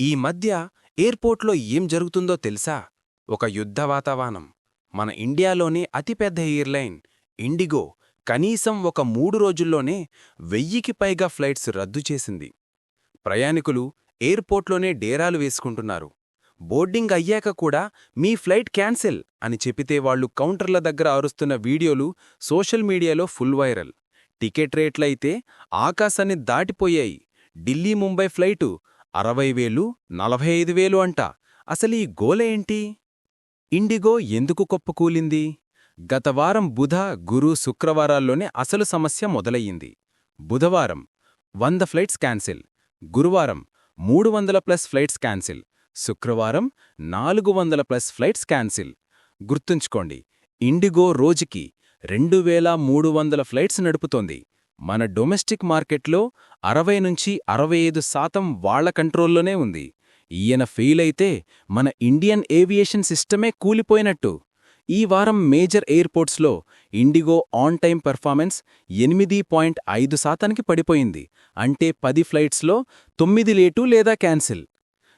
ఈ మధ్య ఎయిర్పోర్ట్లో ఏం జరుగుతుందో తెలుసా? ఒక యుద్ధ వాతావరణం. మన ఇండియాలోనే అతిపెద్ద ఎయిర్లైన్ ఇండిగో కనీసం ఒక మూడు రోజుల్లోనే వెయ్యికి పైగా ఫ్లైట్స్ రద్దు చేసింది. ప్రయాణికులు ఎయిర్పోర్ట్లోనే డేరాలు వేసుకుంటున్నారు. బోర్డింగ్ అయ్యాక కూడా మీ ఫ్లైట్ క్యాన్సిల్ అని చెబితే వాళ్ళు కౌంటర్ల దగ్గర అరుస్తున్న వీడియోలు సోషల్ మీడియాలో ఫుల్ వైరల్. టికెట్ రేట్లయితే ఆకాశాన్ని దాటిపోయాయి. ఢిల్లీ ముంబై ఫ్లైటు అరవై వేలు నలభై ఐదు వేలు అంట. అసలీ గోలేంటి ఇండిగో ఎందుకు కొప్పకూలింది? గత వారం బుధ గురు శుక్రవారాల్లోనే అసలు సమస్య మొదలయ్యింది. బుధవారం వంద ఫ్లైట్స్ క్యాన్సిల్. గురువారం మూడు వందల ప్లస్ ఫ్లైట్స్ క్యాన్సిల్. శుక్రవారం నాలుగు వందల ప్లస్ ఫ్లైట్స్ క్యాన్సిల్. గుర్తుంచుకోండి ఇండిగో రోజుకి రెండు వేల మూడు వందల ఫ్లైట్స్ నడుపుతోంది. మన డొమెస్టిక్ మార్కెట్లో అరవై నుంచి అరవై ఐదు శాతం వాళ్ళ కంట్రోల్లోనే ఉంది. ఈయన ఫెయిల్ అయితే మన ఇండియన్ ఏవియేషన్ సిస్టమే కూలిపోయినట్టు. ఈ వారం మేజర్ ఎయిర్పోర్ట్స్లో ఇండిగో ఆన్ టైం పెర్ఫార్మెన్స్ ఎనిమిది పాయింట్ ఐదు శాతానికి పడిపోయింది. అంటే పది ఫ్లైట్స్లో తొమ్మిది లేటు లేదా క్యాన్సిల్.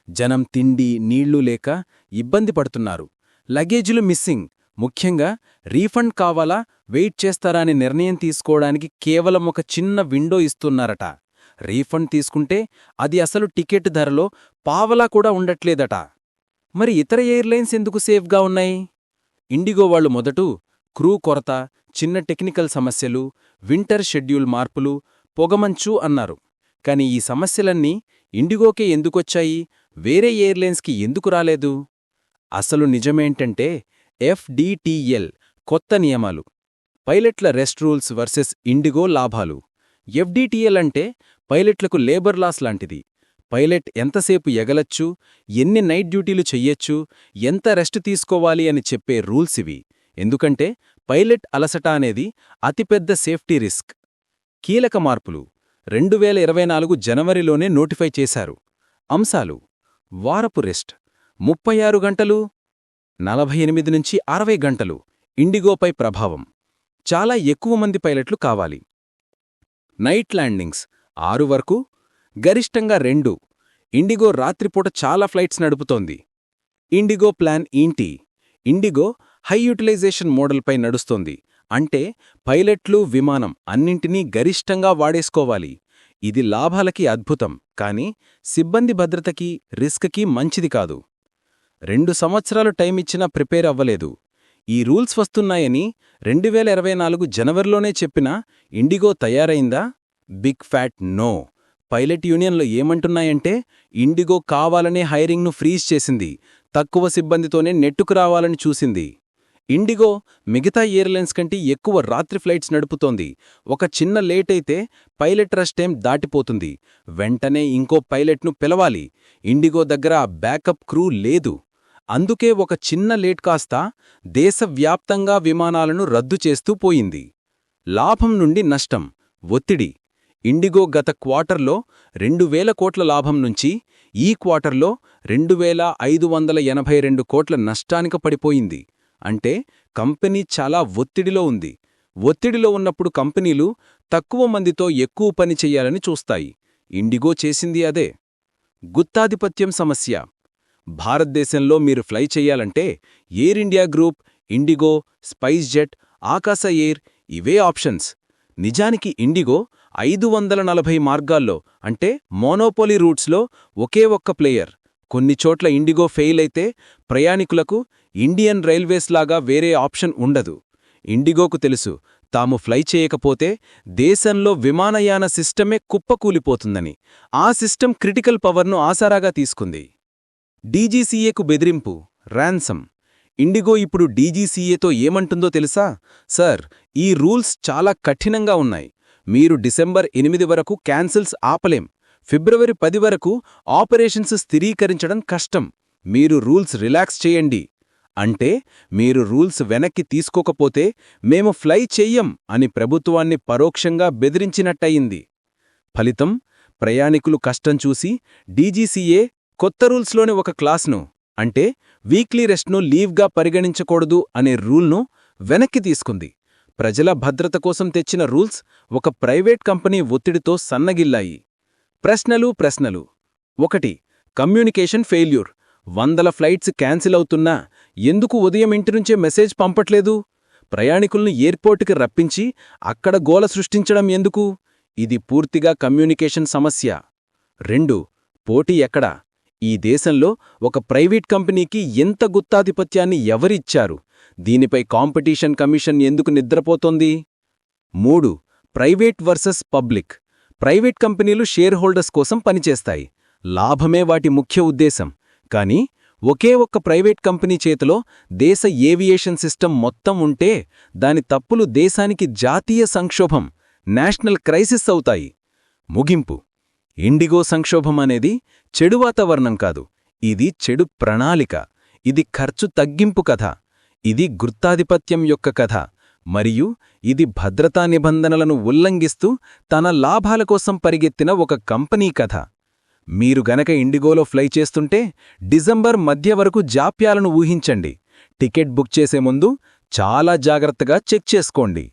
జనం తిండి నీళ్ళు లేక ఇబ్బంది పడుతున్నారు. లగేజీలు మిస్సింగ్. ముఖ్యంగా రీఫండ్ కావాలా వెయిట్ చేస్తారా అని నిర్ణయం తీసుకోవడానికి కేవలం ఒక చిన్న విండో ఇస్తున్నారట. రీఫండ్ తీసుకుంటే అది అసలు టికెట్ ధరలో పావలా కూడా ఉండట్లేదట. మరి ఇతర ఎయిర్లైన్స్ ఎందుకు సేఫ్గా ఉన్నాయి? ఇండిగో వాళ్ళు మొదటు క్రూ కొరత చిన్న టెక్నికల్ సమస్యలు వింటర్ షెడ్యూల్ మార్పులు పొగమంచు అన్నారు. కాని ఈ సమస్యలన్నీ ఇండిగోకే ఎందుకొచ్చాయి? వేరే ఎయిర్లైన్స్కి ఎందుకు రాలేదు? అసలు నిజమేంటంటే ఎఫ్డిటిఎల్ కొత్త నియమాలు. పైలట్ల రెస్ట్ రూల్స్ వర్సెస్ ఇండిగో లాభాలు. ఎఫ్డిటిఎల్ అంటే పైలట్లకు లేబర్ లాస్ లాంటిది. పైలట్ ఎంతసేపు ఎగలచ్చు ఎన్ని నైట్ డ్యూటీలు చెయ్యొచ్చు ఎంత రెస్ట్ తీసుకోవాలి అని చెప్పే రూల్స్ ఇవి. ఎందుకంటే పైలట్ అలసట అనేది అతిపెద్ద సేఫ్టీ రిస్క్. కీలక మార్పులు. రెండు వేల ఇరవై నాలుగు జనవరిలోనే నోటిఫై చేశారు. అంశాలు. వారపు రెస్ట్. ముప్పై ఆరు గంటలు నలభై ఎనిమిది నుంచి అరవై గంటలు ఇండిగోపై ప్రభావం. చాలా ఎక్కువ మంది పైలట్లు కావాలి. నైట్ ల్యాండింగ్స్ ఆరు వరకు గరిష్టంగా రెండు. ఇండిగో రాత్రిపూట చాలా ఫ్లైట్స్ నడుపుతోంది. ఇండిగో ప్లాన్ ఏంటి? ఇండిగో హై యూటిలైజేషన్ మోడల్పై నడుస్తోంది. అంటే పైలట్లు విమానం అన్నింటినీ గరిష్టంగా వాడేసుకోవాలి. ఇది లాభాలకి అద్భుతం కాని సిబ్బంది భద్రతకి రిస్క్కి మంచిది కాదు. రెండు సంవత్సరాలు టైమిచ్చినా ప్రిపేర్ అవ్వలేదు. ఈ రూల్స్ వస్తున్నాయని రెండు వేల ఇరవై నాలుగు జనవరిలోనే చెప్పినా IndiGo తయారైందా? Big fat no. Pilot యూనియన్లో ఏమంటున్నాయంటే ఇండిగో కావాలనే హైరింగ్ను ఫ్రీజ్ చేసింది తక్కువ సిబ్బందితోనే నెట్టుకు రావాలని చూసింది. ఇండిగో మిగతా ఎయిర్లైన్స్ కంటే ఎక్కువ రాత్రి ఫ్లైట్స్ నడుపుతోంది. ఒక చిన్న లేట్ అయితే పైలట్ రష్ టైం దాటిపోతుంది. వెంటనే ఇంకో పైలట్ను పిలవాలి. ఇండిగో దగ్గర ఆ బ్యాకప్ క్రూ లేదు. అందుకే ఒక చిన్న లేట్ కాస్త దేశవ్యాప్తంగా విమానాలను రద్దు చేస్తూ పోయింది. లాభం నుండి నష్టం ఒత్తిడి. ఇండిగో గత క్వార్టర్లో రెండు వేల కోట్ల లాభం నుంచి ఈ క్వార్టర్లో రెండు వేల ఐదు వందల ఎనభై రెండు కోట్ల నష్టానికి పడిపోయింది. అంటే కంపెనీ చాలా ఒత్తిడిలో ఉంది. ఒత్తిడిలో ఉన్నప్పుడు కంపెనీలు తక్కువ మందితో ఎక్కువ పని చెయ్యాలని చూస్తాయి. ఇండిగో చేసింది అదే. గుత్తాధిపత్యం సమస్య. భారతదేశంలో మీరు ఫ్లై చెయ్యాలంటే Air India group IndiGo SpiceJet Akasa air ఇవే ఆప్షన్స్. నిజానికి ఇండిగో ఐదు వందల నలభై మార్గాల్లో అంటే మోనోపోలీ రూట్స్లో ఒకే ఒక్క ప్లేయర్. కొన్ని చోట్ల ఇండిగో ఫెయిల్ అయితే ప్రయాణికులకు ఇండియన్ రైల్వేస్ లాగా వేరే ఆప్షన్ ఉండదు. ఇండిగోకు తెలుసు తాము ఫ్లై చేయకపోతే దేశంలో విమానయాన సిస్టమే కుప్పకూలిపోతుందని. ఆ సిస్టమ్ క్రిటికల్ పవర్ను ఆసారాగా తీసుకుంది. డీజీసీఏకు బెదిరింపు ర్యాన్సమ్. ఇండిగో ఇప్పుడు డీజీసీఏతో ఏమంటుందో తెలుసా? సార్ ఈ రూల్స్ చాలా కఠినంగా ఉన్నాయి. మీరు డిసెంబర్ ఎనిమిది వరకు క్యాన్సిల్స్ ఆపలేం. ఫిబ్రవరి పది వరకు ఆపరేషన్స్ స్థిరీకరించడం కష్టం. మీరు రూల్స్ రిలాక్స్ చేయండి. అంటే మీరు రూల్స్ వెనక్కి తీసుకోకపోతే మేము ఫ్లై చెయ్యం అని ప్రభుత్వాన్ని పరోక్షంగా బెదిరించినట్టయింది. ఫలితం ప్రయాణికులు కష్టం చూసి డీజీసీఏ కొత్త రూల్స్లోని ఒక క్లాస్ను అంటే వీక్లీ రెస్ట్ను లీవ్గా పరిగణించకూడదు అనే రూల్ను వెనక్కి తీసుకుంది. ప్రజల భద్రత కోసం తెచ్చిన రూల్స్ ఒక ప్రైవేట్ కంపెనీ ఒత్తిడితో సన్నగిల్లాయి. ప్రశ్నలు ప్రశ్నలు. ఒకటి కమ్యూనికేషన్ ఫెయిల్యూర్. వందల ఫ్లైట్స్ క్యాన్సిల్ అవుతున్నా ఎందుకు ఉదయం ఇంటి నుంచే మెసేజ్ పంపట్లేదు? ప్రయాణికుల్ని ఎయిర్పోర్టుకి రప్పించి అక్కడ గోల సృష్టించడం ఎందుకు? ఇది పూర్తిగా కమ్యూనికేషన్ సమస్య. రెండు పోటీ ఎక్కడా? ఈ దేశంలో ఒక ప్రైవేట్ కంపెనీకి ఎంత గుత్తాధిపత్యాన్ని ఎవరిచ్చారు? దీనిపై కాంపిటీషన్ కమిషన్ ఎందుకు నిద్రపోతోంది? మూడు ప్రైవేట్ వర్సెస్ పబ్లిక్. ప్రైవేట్ కంపెనీలు షేర్ హోల్డర్స్ కోసం పనిచేస్తాయి. లాభమే వాటి ముఖ్య ఉద్దేశం. కానీ ఒకే ఒక్క ప్రైవేట్ కంపెనీ చేతిలో దేశ ఏవియేషన్ సిస్టమ్ మొత్తం ఉంటే దాని తప్పులు దేశానికి జాతీయ సంక్షోభం నేషనల్ క్రైసిస్ అవుతాయి. ముగింపు. ఇండిగో సంక్షోభం అనేది చెడు వాతావరణం కాదు. ఇది చెడు ప్రణాళిక. ఇది ఖర్చు తగ్గింపు కథ. ఇది గుర్తాధిపత్యం యొక్క కథ. మరియు ఇది భద్రతా నిబంధనలను ఉల్లంఘిస్తూ తన లాభాల కోసం పరిగెత్తిన ఒక కంపెనీ కథ. మీరు గనక ఇండిగోలో ఫ్లై చేస్తుంటే డిసెంబర్ మధ్య వరకు జాప్యాలను ఊహించండి. టికెట్ బుక్ చేసే ముందు చాలా జాగ్రత్తగా చెక్ చేసుకోండి.